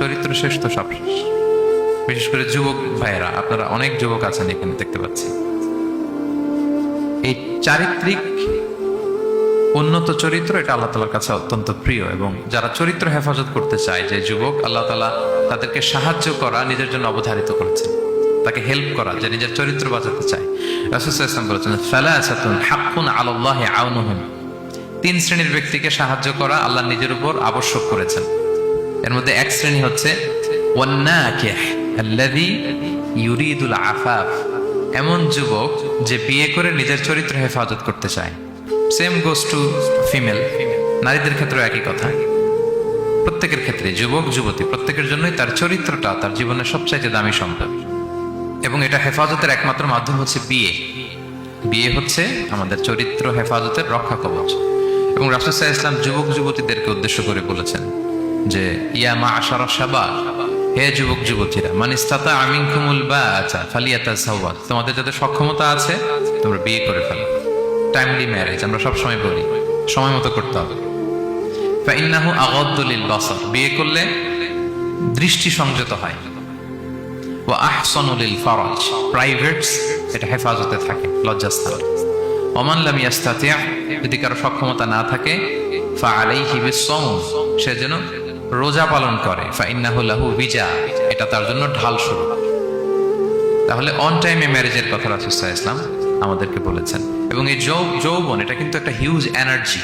চরিত্র শেষ তো সব শেষ বিশেষ করে যুবক ভাইয়েরা, আপনারা অনেক যুবক আছেন এখানে দেখতে পাচ্ছি। এই চারিত্রিক উন্নত চরিত্র, এটা আল্লাহ তালার কাছে অত্যন্ত প্রিয় এবং যারা চরিত্র হেফাজত করতে চায়, যে যুবক, আল্লাহ তালা তাদেরকে সাহায্য করা, নিজের জন্য অবধারিত করেছেন। তাকে হেল্প করা, যে নিজের চরিত্র বাঁচাতে চায়। তিন শ্রেণির ব্যক্তিকে সাহায্য করা আল্লাহ নিজের উপর আবশ্যক করেছেন। এর মধ্যে এক শ্রেণি হচ্ছে ইউরিদুল আফাফ। এমন যুবক যে বিয়ে করে নিজের চরিত্র হেফাজত করতে চায়। সেম গোস টু ফিমেল নারীদের ক্ষেত্রেও একই কথা। প্রত্যেকের ক্ষেত্রে যুবক, যুবতী, প্রত্যেকের জন্যই তার চরিত্রটা তার জীবনের সবচাইতে দামি সম্পদ। এবং এটা হেফাজতের একমাত্র মাধ্যম হচ্ছে বিয়ে। বিয়ে হচ্ছে আমাদের চরিত্র হেফাজতের রক্ষা কবচ। এবং রাসুসাহ ইসলাম যুবক, যুবতীদেরকে উদ্দেশ্য করে বলেছেন যে, ইয়া মা আশারা সাবা হে যুবক, যুবতীরা মানিস্তাতা আমিন কুমুল বা আচ্ছা ফালিয়াতা সাওয়াত তোমাদের যাদের সক্ষমতা আছে, তোমরা বিয়ে করে ফেলো। টাইমলি ম্যারেজ আমরা সব সময় বলি, সময় মতো করতে হবে। ফাইন্নাহু আগাদ্দুলিল বাসার, বিয়ে করলে দৃষ্টি সংযত হয়। ও আহসানুলিল ফরাজ প্রাইভেটস এটা হেফাজতে থাকে, লজ্জাস্থান। ওমান লাম যদি কারও সক্ষমতা না থাকে, ফা আলাইহি বিসসাম সে যেন রোজা পালন করে ফা লাহু বিজা, এটা তার জন্য ঢাল শুরু। তাহলে অন টাইমে ম্যারেজের কথা রাসূল ইসলাম আমাদেরকে বলেছেন। এবং এই যৌবন, এটা কিন্তু একটা হিউজ এনার্জি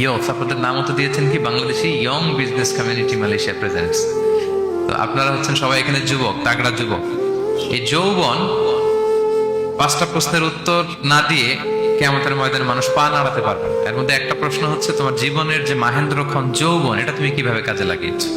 ইয়থ আপনাদের নামও তো দিয়েছেন কি? Bangladeshi young business community Malaysia presents তো আপনারা হচ্ছেন সবাই এখানে যুবক, তাগড়া যুবক। এই যৌবন পাঁচটা প্রশ্নের উত্তর না দিয়ে কেমতের ময়দানে মানুষ পা নাড়াতে পারবে। এর মধ্যে একটা প্রশ্ন হচ্ছে, তোমার জীবনের যে মাহেন্দ্রক্ষণ যৌবন, এটা তুমি কীভাবে কাজে লাগিয়েছো